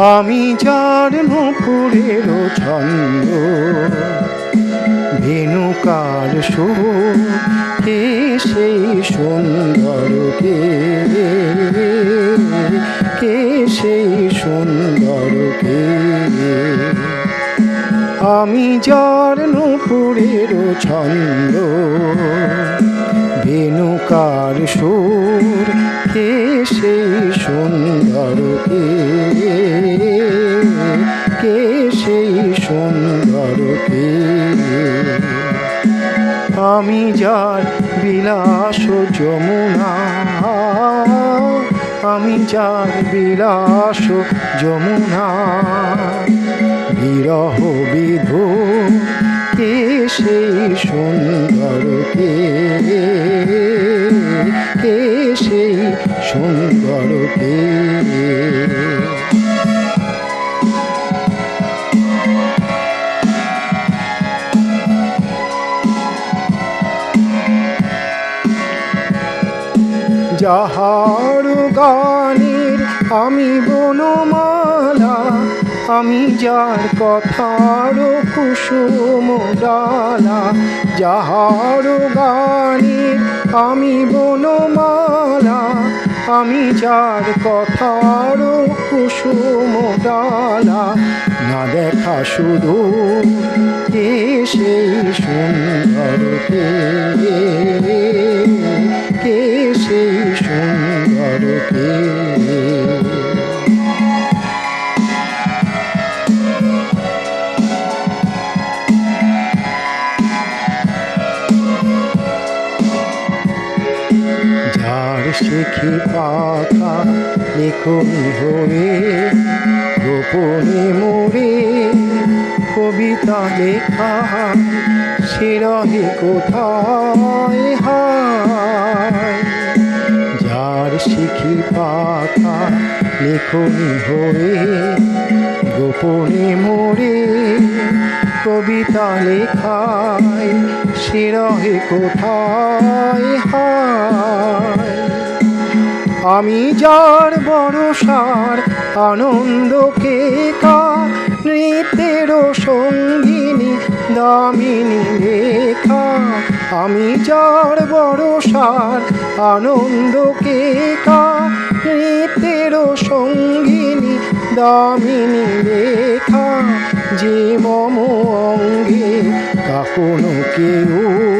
আমি যার নুপুরের ছন্দ। ভেনুকার সুর কে সেই সুন্দর কে কে সেই সুন্দর কে আমি যার নুপুরের ছন্দ। ভেনুকার সুর সুন্দর কে সেই সুন্দর কে আমি যার বিলাস যমুনা, আমি যার বিলাস যমুনা, বিরহ বিধু, কে সেই সুন্দর কে সুন্দর যাহার গানের আমি বনমালা আমি যার কথার কুসুম ডালা যাহার গানের আমি বনমালা আমি যার কথার কুসুম ডালা, না দেখা শুধু কে সেই সুন্দর কে? কে সেই সুন্দর কে? শিখি পাতা, লেখনি হয়ে গোপনে মোরে। কবিতা লেখা সেরহে কোথায় হায়? যার শিখি পাতা, লেখনি হয়ে গোপনে মোরে। কবিতা লেখায়, সে রহে কোথায় হায়? আমি যার বড়সার আনন্দকে কা নৃত্যের সঙ্গিনী, দামিনী লেখা। আমি যার বড়সার আনন্দকে কা নৃত্যের সঙ্গিনী, দামিনী লেখা। যে মম অঙ্গে কাপন কেউ